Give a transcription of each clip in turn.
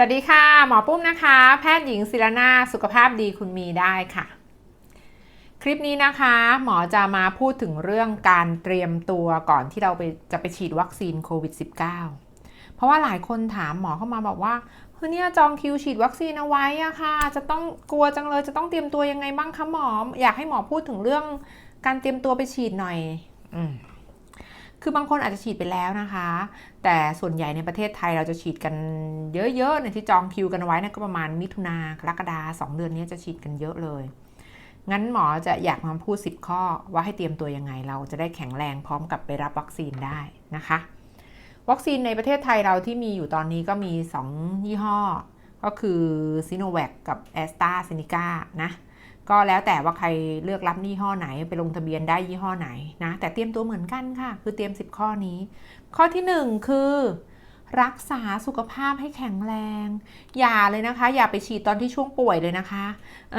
สวัสดีค่ะ หมอปุ้มนะคะ แพทย์หญิงศิรนาสุขภาพดีคุณมีได้ค่ะ คลิปนี้นะคะ หมอจะมาพูดถึงเรื่องการเตรียมตัวก่อนที่เราไปจะไปฉีดวัคซีนโควิด -19 เพราะว่าหลายคนถามหมอเข้ามาบอกว่าเฮ้ยเนี่ยจองคิวฉีดวัคซีนเอาไว้อะค่ะ จะต้องกลัวจังเลยจะต้องเตรียมตัวยังไงบ้างคะหมอ อยากให้หมอพูดถึงเรื่องการเตรียมตัวไปฉีดหน่อย อืม คือบางคนอาจจะฉีดไปแล้วนะคะ แต่ส่วนใหญ่ในประเทศไทยเราจะฉีดกันเยอะๆเนี่ยที่จองคิวกันไว้นะก็ประมาณมิถุนากรกฎาสองเดือนนี้จะฉีดกันเยอะเลย งั้นหมอจะอยากมาพูด 10 ข้อว่าให้เตรียมตัวยังไง เราจะได้แข็งแรงพร้อมกับไปรับวัคซีนได้นะคะ วัคซีนในประเทศไทยเราที่มีอยู่ตอนนี้ก็มี 2 ยี่ห้อ ก็คือซีโนแวคกับแอสตราเซเนกานะ ก็แล้วแต่ว่าใครเลือกรับยี่ห้อไหนไปลงทะเบียนได้ยี่ห้อไหนนะแต่เตรียมตัวเหมือนกันค่ะ คือเตรียม 10 ข้อนี้ ข้อที่ 1 คือ รักษาสุขภาพให้แข็งแรง อย่าเลยนะคะ อย่าไปฉีดตอนที่ช่วงป่วยเลยนะคะอ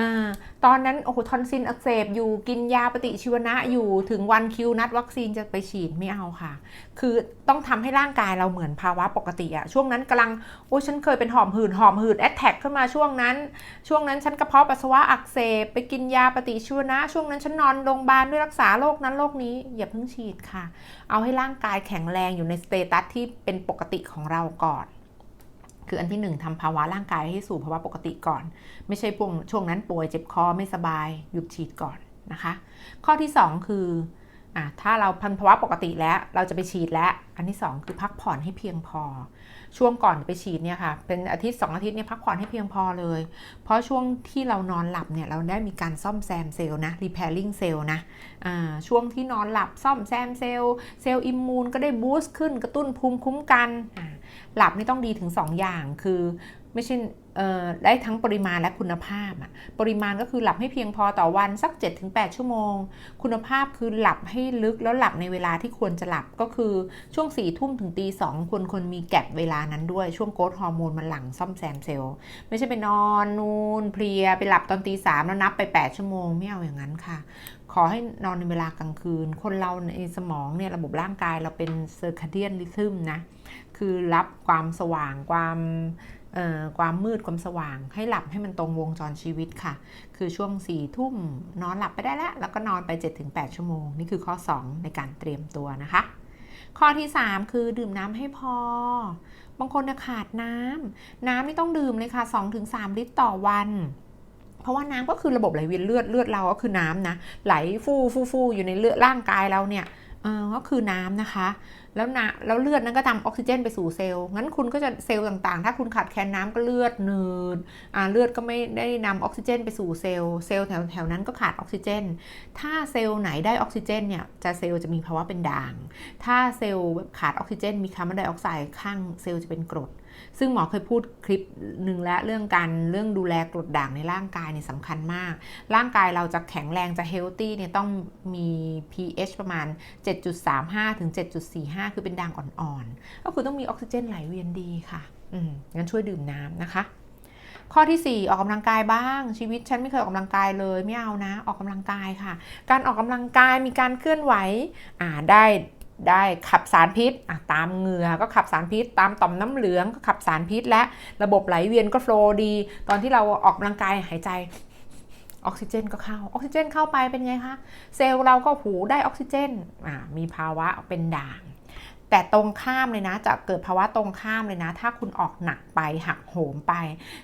ตอนนั้นโอ้โหทอนซิลอักเสบอยู่กินยาปฏิชีวนะอยู่ถึงวันคิวนัดวัคซีนจะไปฉีดไม่เอาค่ะ คือต้องทำให้ร่างกายเราเหมือนภาวะปกติอะช่วงนั้นกำลังโอ้ฉันเคยเป็นหอบหืดหอบหืดแอดแท็กขึ้นมาช่วงนั้น ช่วงนั้นฉันกระเพาะปัสสาวะอักเสบไปกินยาปฏิชีวนะ ช่วงนั้นฉันนอนโรงพยาบาลด้วยรักษาโรคนั้นโรคนี้อย่าเพิ่งฉีดค่ะ เอาให้ร่างกายแข็งแรงอยู่ในสเตตัสที่เป็นปกติของของเราก่อน คืออันที่หนึ่งทำภาวะร่างกายให้สู่ภาวะปกติก่อน ไม่ใช่พวงช่วงนั้นป่วยเจ็บคอไม่สบายหยุดฉีดก่อนนะคะ ข้อที่ 2 คือ อะถ้าเราพันภาวะปกติแล้วเราจะไปฉีดแล้วอันที่ 2 คือพักผ่อนให้เพียงพอ ช่วงก่อนไปฉีดเนี่ยค่ะเป็นอาทิตย์ 2 อาทิตย์เนี่ยพักผ่อนให้เพียงพอเลย เพราะช่วงที่เรานอนหลับเนี่ยเราได้มีการซ่อมแซมเซลล์นะ repairing เซลล์นะอ่าช่วงที่นอนหลับซ่อมแซมเซลล์เซลล์อิมมูนก็ได้บูสต์ขึ้นกระตุ้นภูมิคุ้มกัน หลับนี่ต้องดีถึง 2 อย่างคือไม่ใช่ได้ทั้งปริมาณและคุณภาพอะปริมาณก็คือหลับให้เพียงพอต่อวันสัก 7-8 ชั่วโมง คุณภาพคือหลับให้ลึกแล้วหลับในเวลาที่ควรจะหลับก็คือช่วง4ี่ทุ่มถึงตีสองควรควรมีแก็บเวลานั้นด้วยช่วงโกรทฮอร์โมนมันหลังซ่อมแซมเซลล์ไม่ใช่ไปนอนนูนเพลียไปหลับตอนตีสามแล้วนับไป 8 ชั่วโมงไม่เอาอย่างนั้นค่ะขอให้นอนในเวลากลางคืน คนเราในสมองเนี่ยระบบร่างกายเราเป็นเซอร์คาเดียนริทึมนะ คือรับความสว่างความเอ่อความมืดความสว่าง ให้หลับให้มันตรงวงจรชีวิตค่ะ คือช่วง4ี่ทุ่มนอนหลับไปได้แล้ว แล้วก็นอนไป 7-8 ชั่วโมง นี่คือข้อ 2 ในการเตรียมตัวนะคะ ข้อที่ 3 คือดื่มน้ำให้พอ บางคนขาดน้ำน้ำนี่ต้องดื่มเลยค่ะ 2-3 ลิตรต่อวันเพราะว่าน้ำก็คือระบบไหลเวียนเลือดเลือดเราก็คือน้ำนะไหลฟูฟูฟูอยู่ในเลือดร่างกายเราเนี่ยเออก็คือน้ำนะคะแล้วนะแล้วเลือดนั้นก็ทำออกซิเจนไปสู่เซลล์งั้นคุณก็จะเซลล์ต่างๆ ถ้าคุณขาดแคลนน้ำก็เลือดหนืดอ่าเลือดก็ไม่ได้นำออกซิเจน ไปสู่เซลล์เซลล์แถวแถวนั้นก็ขาดออกซิเจน ถ้าเซลล์ไหนได้ออกซิเจนเนี่ยจะเซลล์จะมีภาวะเป็นด่าง ถ้าเซลล์ขาดออกซิเจน มีคาร์บอนไดออกไซด์ข้างเซลล์จะเป็นกรด ซึ่งหมอเคยพูดคลิปหนึ่งแล้วเรื่องการเรื่องดูแลกรดด่างในร่างกายเนี่ยสำคัญมาก ร่างกายเราจะแข็งแรงจะเฮลตี้เนี่ยต้องมี pH ประมาณ 7.35 ถึง 7.45คือเป็นด่างอ่อนๆ ก็คือต้องมีออกซิเจนไหลเวียนดีค่ะ อืมงั้นช่วยดื่มน้ำนะคะ ข้อที่ 4 ออกกำลังกายบ้าง ชีวิตฉันไม่เคยออกกำลังกายเลยไม่เอานะ ออกกำลังกายค่ะ การออกกำลังกายมีการเคลื่อนไหว อ่าได้ได้ขับสารพิษตามเหงื่อก็ขับสารพิษ ตามต่อมน้ำเหลืองก็ขับสารพิษ และระบบไหลเวียนก็โฟล์ดี ตอนที่เราออกกำลังกายหายใจออกซิเจนก็เข้า ออกซิเจนเข้าไปเป็นไงคะ เซลล์เราก็หูได้ออกซิเจนมีภาวะเป็นด่าง แต่ตรงข้ามเลยนะจะเกิดภาวะตรงข้ามเลยนะ ถ้าคุณออกหนักไปหักโหมไป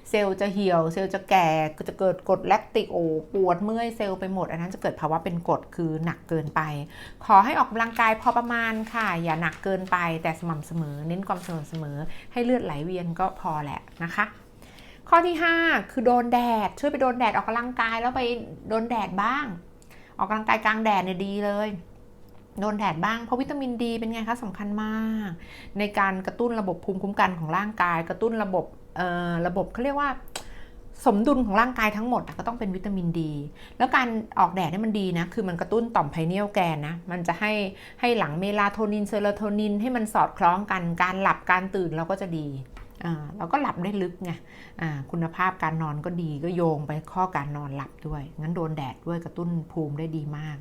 เซลล์จะเหี่ยว เซลล์จะแก่จะเกิดกดแลคติกโอปวดเมื่อยเซลล์ไปหมด อันนั้นจะเกิดภาวะเป็นกรดคือหนักเกินไป ขอให้ออกกำลังกายพอประมาณค่ะ อย่าหนักเกินไปแต่สม่ำเสมอ เน้นความสม่ำเสมอ ให้เลือดไหลเวียนก็พอแหละนะคะข้อที่ 5 คือโดนแดด ช่วยไปโดนแดดออกกำลังกายแล้วไปโดนแดดบ้าง ออกกำลังกายกลางแดดเนี่ยดีเลย โดนแดดบ้างเพราะวิตามินดีเป็นไงคะสำคัญมาก ในการกระตุ้นระบบภูมิคุ้มกันของร่างกาย กระตุ้นระบบเอ่อระบบเขาเรียกว่าสมดุลของร่างกายทั้งหมดก็ต้องเป็นวิตามินดี แล้วการออกแดดเนี่ยมันดีนะ คือมันกระตุ้นต่อมไพเนียลแกนนะ มันจะให้ให้หลังเมลาโทนินเซโรโทนิน ให้มันสอดคล้องกัน การหลับการตื่นเราก็จะดีอ่าเราก็หลับได้ลึกไงอ่าคุณภาพการนอนก็ดีก็โยงไปข้อการนอนหลับด้วย งั้นโดนแดดด้วยกระตุ้นภูมิได้ดีมาก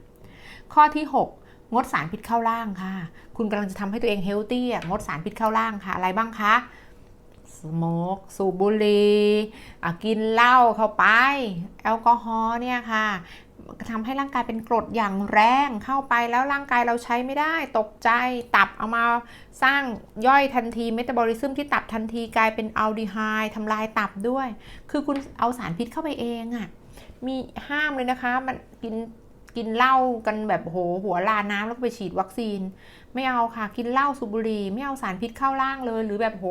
ข้อที่ 6 งดสารพิษเข้าร่างค่ะ คุณกำลังจะทำให้ตัวเองเฮลตี้อะงดสารพิษเข้าร่างค่ะ อะไรบ้างคะโมกสูบบุหรี่กินเหล้าเข้าไป แอลกอฮอล์เนี่ยค่ะทำให้ร่างกายเป็นกรดอย่างแรงเข้าไปแล้วร่างกายเราใช้ไม่ได้ ตกใจตับเอามาสร้างย่อยทันทีเมตาบอลิซึมที่ตับทันทีกลายเป็นอัลดีไฮด์ทำลายตับด้วย คือคุณเอาสารพิษเข้าไปเองอะ่ะมีห้ามเลยนะคะ มันกิน กินเหล้ากันแบบโหหัวลาน้ำแล้วก็ไปฉีดวัคซีน ไม่เอาค่ะกินเหล้าสูบบุหรี่ไม่เอาสารพิษเข้าร่างเลย หรือแบบโห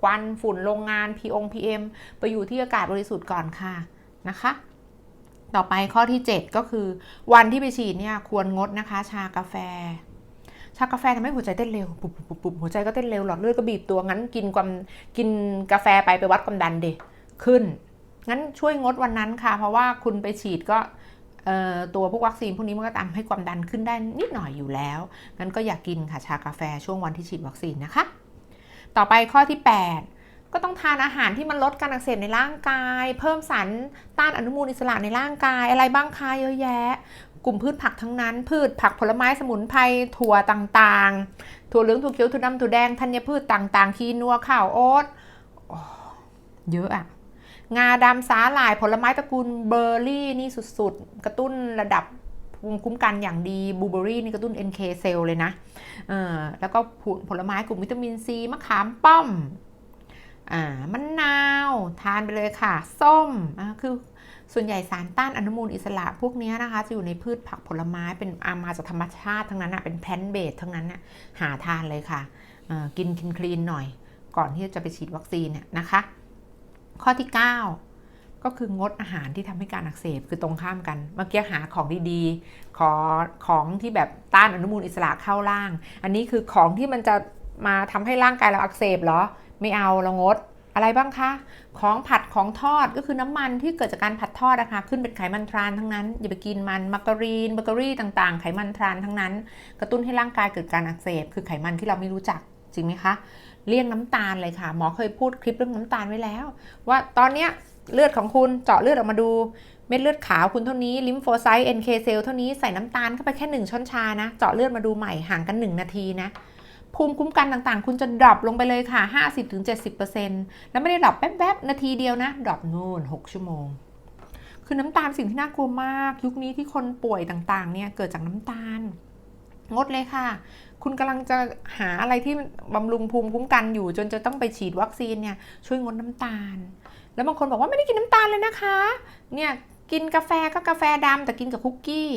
ควันฝุ่นโรงงานพีองพีเอ็มไปอยู่ที่อากาศบริสุทธิ์ก่อนค่ะนะคะ ต่อไปข้อที่ 7 ก็คือ วันที่ไปฉีดเนี่ยควรงดนะคะ ชากาแฟ ชากาแฟทำให้หัวใจเต้นเร็วปุบปุบปุบปุบหัวใจก็เต้นเร็วหลอดเลือดก็บีบตัวงั้นกินความกินกาแฟไปไปวัดความดันเดขึ้นงั้นช่วยงดวันนั้นค่ะ เพราะว่าคุณไปฉีดก็ ตัวพวกวัคซีนพวกนี้มันก็ทำให้ความดันขึ้นได้นิดหน่อยอยู่แล้วงั้นก็อย่ากกินค่ะชากาแฟช่วงวันที่ฉีดวัคซีนนะคะ ต่อไปข้อที่ 8ก็ต้องทานอาหารที่มันลดการอักเสบในร่างกาย เพิ่มสารต้านอนุมูลอิสระในร่างกาย อะไรบ้างคะเยอะแยะ กลุ่มพืชผักทั้งนั้น พืชผักผลไม้สมุนไพรถั่วต่างๆ ถั่วเหลืองถั่วเขียวถั่วดำถั่วแดงธัญพืชต่างๆ คีนัวข้าวโอ๊ตเยอะอะ งาดำสาหร่ายผลไม้ตระกูลเบอร์รี่นี่สุดๆ กระตุ้นระดับภูมิคุ้มกันอย่างดีบูเบอร์รี่นี่กระตุ้น NK เซลเลยนะเออแล้วก็ผลไม้กลุ่มวิตามินซีมะขามป้อมอ่ามะนนาว ทานไปเลยค่ะ ส้มอ่าคือส่วนใหญ่สารต้านอนุมูลอิสระพวกนี้นะคะ จะอยู่ในพืชผักผลไม้เป็นอามาจากธรรมชาติทั้งนั้นอะเป็นแพลนเบสทั้งนั้นอะหาทานเลยค่ะกินกินคลีนหน่อย ก่อนที่จะไปฉีดวัคซีนเนี่ยนะคะ ข้อที่ 9 ก็คืองดอาหารที่ทำให้การอักเสบคือตรงข้ามกัน เมื่อกี้หาของดีๆ ขอของที่แบบต้านอนุมูลอิสระเข้าร่าง อันนี้คือของที่มันจะมาทำให้ร่างกายเราอักเสบเหรอ ไม่เอาเรางดอะไรบ้างคะ ของผัดของทอดก็คือน้ำมันที่เกิดจากการผัดทอดนะคะ ขึ้นเป็นไขมันทรานทั้งนั้น อย่าไปกินมันมาการีนเบเกอรี่ต่างๆ ไขมันทรานทั้งนั้น กระตุ้นให้ร่างกายเกิดการอักเสบ คือไขมันที่เราไม่รู้จัก จริงไหมคะเลี่ยงน้ำตาลเลยค่ะ หมอเคยพูดคลิปเรื่องน้ำตาลไว้แล้ว ว่าตอนเนี้ยเลือดของคุณเจาะเลือดออกมาดูเม็ดเลือดขาวคุณเท่านี้ลิมโฟไซต์ NK เซลเท่านี้ใส่น้ำตาลเข้าไปแค่ 1 ช้อนชานะ เจาะเลือดมาดูใหม่ห่างกัน 1 นาทีนะ ภูมิคุ้มกันต่างๆ คุณจะดรอปลงไปเลยค่ะ 50-70%แล้วไม่ได้ดรอปแป๊บๆ นาทีเดียวนะดรอปนู่น 6 ชั่วโมง คือน้ำตาลสิ่งที่น่ากลัวมาก ยุคนี้ที่คนป่วยต่างๆเนี่ยเกิดจากน้ำตาลงดเลยค่ะ คุณกำลังจะหาอะไรที่บำรุงภูมิคุ้มกันอยู่ จนจะต้องไปฉีดวัคซีนเนี่ยช่วยงดน้ำตาล แล้วบางคนบอกว่าไม่ได้กินน้ำตาลเลยนะคะ เนี่ยกินกาแฟก็กาแฟดำแต่กินกับคุกกี้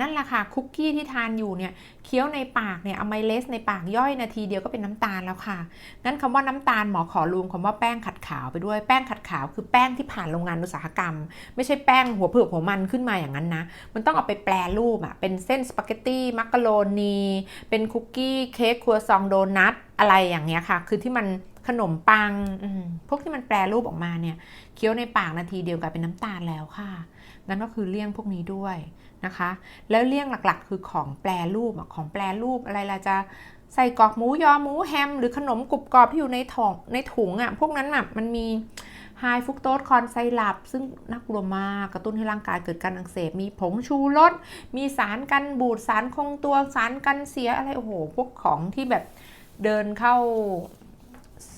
นั่นแหละค่ะคุกกี้ที่ทานอยู่เนี่ยเคี้ยวในปากเนี่ยอะไมเลสในปากย่อยนาทีเดียวก็เป็นน้ำตาลแล้วค่ะงั้นคำว่าน้ำตาลหมอขอรวมคำว่าแป้งขัดขาวไปด้วยแป้งขัดขาวคือแป้งที่ผ่านโรงงานอุตสาหกรรม ไม่ใช่แป้งหัวเผือกหัวมันขึ้นมาอย่างนั้นนะ มันต้องเอาไปแปรรูปอะเป็นเส้นสปาเกตตี้มักกะโรนีเป็นคุกกี้เค้กครัวซองโดนัทอะไรอย่างเงี้ยค่ะ คือที่มันขนมปังพวกที่มันแปรรูปออกมาเนี่ยเคี้ยวในปากนาทีเดียวกลายเป็นน้ำตาลแล้วค่ะ นั่นก็คือเลี่ยงพวกนี้ด้วยนะคะ แล้วเลี่ยงหลักๆ คือของแปรรูปของแปรรูปอะไรล่ะจะใส่กรอกหมูยอหมูแฮม หรือขนมกรุบกรอบที่อยู่ในถุงในถุงอะพวกนั้นแบบมันมีไฮฟุกโตสคอนไซรัปซึ่งน่ากลัวมากกระตุ้นให้ร่างกายเกิดการอักเสบ มีผงชูรสมีสารกันบูดสารคงตัวสารกันเสียอะไร โอ้โห พวกของที่แบบเดินเข้า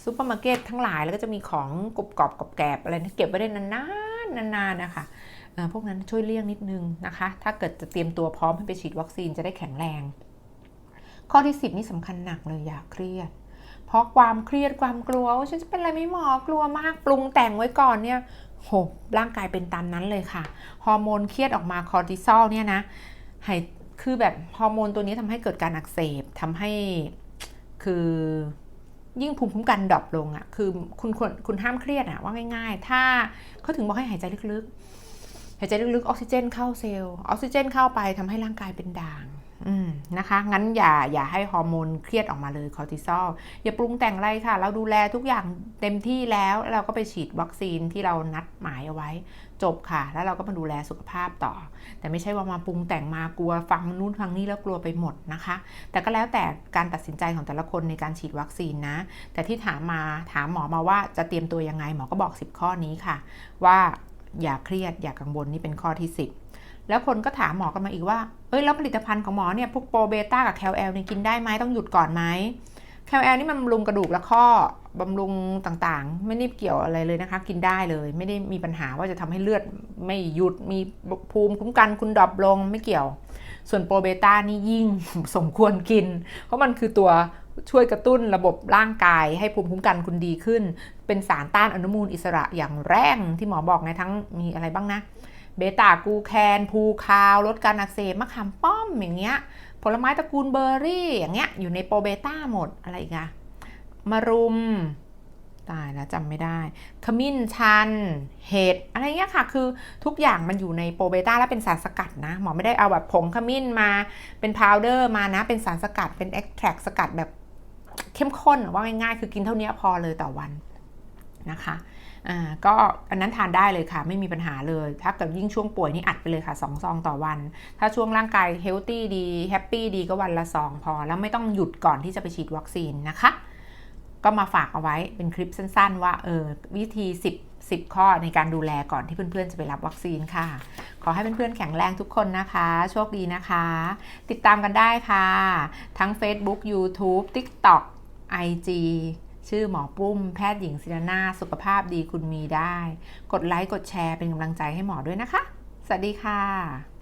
ซูเปอร์มาร์เก็ตทั้งหลายแล้วก็จะมีของกรุบกรอบกรอบแกรบอะไรที่เก็บไว้ได้นานๆนานๆนะคะเอ่อ พวกนั้นช่วยเลี่ยงนิดนึงนะคะ ถ้าเกิดจะเตรียมตัวพร้อมให้ไปฉีดวัคซีนจะได้แข็งแรง ข้อที่ 10 นี่สำคัญหนักเลยอย่าเครียด เพราะความเครียดความกลัวว่าฉันจะเป็นอะไรไม่หมอกลัวมากปรุงแต่งไว้ก่อนเนี่ยโหร่างกายเป็นตามนั้นเลยค่ะ ฮอร์โมนเครียดออกมาคอร์ติซอลเนี่ยนะให้คือแบบฮอร์โมนตัวนี้ทำให้เกิดการอักเสบทำให้คือยิ่งภูมิคุ้มกันดรอปลงอะ่ะคือคุณคุณห้ามเครียดอะว่าง่าย ๆ ถ้าเขาถึงบอกให้หายใจลึกๆายใจลึกๆออกซิเจนเข้าเซลล์ออกซิเจนเข้าไปทำให้ร่างกายเป็นด่างนะคะ งั้นอย่าอย่าให้ฮอร์โมนเครียดออกมาเลยคอร์ติซอลอย่าปรุงแต่งอะไรค่ะ เราดูแลทุกอย่างเต็มที่แล้วแล้วเราก็ไปฉีดวัคซีนที่เรานัดหมายเอาไว้ จบค่ะ แล้วเราก็มาดูแลสุขภาพต่อ แต่ไม่ใช่ว่ามาปรุงแต่งมากลัวฟังนู้นฟังนี้แล้วกลัวไปหมดนะคะ แต่ก็แล้วแต่การตัดสินใจของแต่ละคนในการฉีดวัคซีนนะ แต่ที่ถามมาถามหมอมาว่าจะเตรียมตัวยังไงหมอก็บอก 10 ข้อนี้ค่ะ ว่า อย่าเครียดอย่ากังวลนี่เป็นข้อที่ 10 แล้วคนก็ถามหมอกันมาอีกว่าเอ้ยแล้วผลิตภัณฑ์ของหมอเนี่ยพวกโปรเบต้ากับแคลแอลเนี่ยกินได้ไหมต้องหยุดก่อนไหมแคลแอลนี่มันบำรุงกระดูกและข้อบำรุงต่างๆ ไม่ได้เกี่ยวอะไรเลยนะคะ กินได้เลย ไม่ได้มีปัญหาว่าจะทำให้เลือดไม่หยุดมีภูมิคุ้มกันคุณดรอปลงไม่เกี่ยว ส่วนโปรเบต้านี่ยิ่งสมควรกิน เพราะมันคือตัว ช่วยกระตุ้นระบบร่างกายให้ภูมิคุ้มกันคุณดีขึ้น เป็นสารต้านอนุมูลอิสระอย่างแรงที่หมอบอกในทั้งมีอะไรบ้างนะ เบต้ากูแคนพูคาว ลดการอักเสบมะขามป้อมอย่างเงี้ย ผลไม้ตระกูลเบอร์รี่ อย่างเงี้ยอยู่ในโปรเบต้าหมดอะไรอีกอะมารุม ตายแล้วจำไม่ได้ ขมิ้นชัน เห็ดอะไรเงี้ยค่ะ คือทุกอย่างมันอยู่ในโปรเบต้าและเป็นสารสกัดนะ หมอไม่ได้เอาแบบผงขมิ้นมาเป็นพาวเดอร์มานะ เป็นสารสกัดเป็นเอ็กแทรกสกัดแบบ เข้มข้นว่าง่ายๆ คือกินเท่านี้พอเลยต่อวันนะคะก็อันนั้นทานได้เลยค่ะ ไม่มีปัญหาเลย ถ้าเกิดยิ่งช่วงป่วยนี่อัดไปเลยค่ะ2ซองต่อวัน ถ้าช่วงร่างกายเฮลตี้ดีแฮปปี้ดีก็วันละซองพอ แล้วไม่ต้องหยุดก่อนที่จะไปฉีดวัคซีนนะคะ ก็มาฝากเอาไว้เป็นคลิปสั้นๆ ว่าเออวิธี 10 10 ข้อในการดูแลก่อนที่เพื่อนๆ จะไปรับวัคซีนค่ะ ขอให้เพื่อนๆ แข็งแรงทุกคนนะคะ โชคดีนะคะ ติดตามกันได้ค่ะ ทั้ง Facebook YouTube TikTok IG ชื่อหมอปุ้ม แพทย์หญิงศิรนาสุขภาพดีคุณมีได้ กดไลค์ กดแชร์เป็นกำลังใจให้หมอด้วยนะคะ สวัสดีค่ะ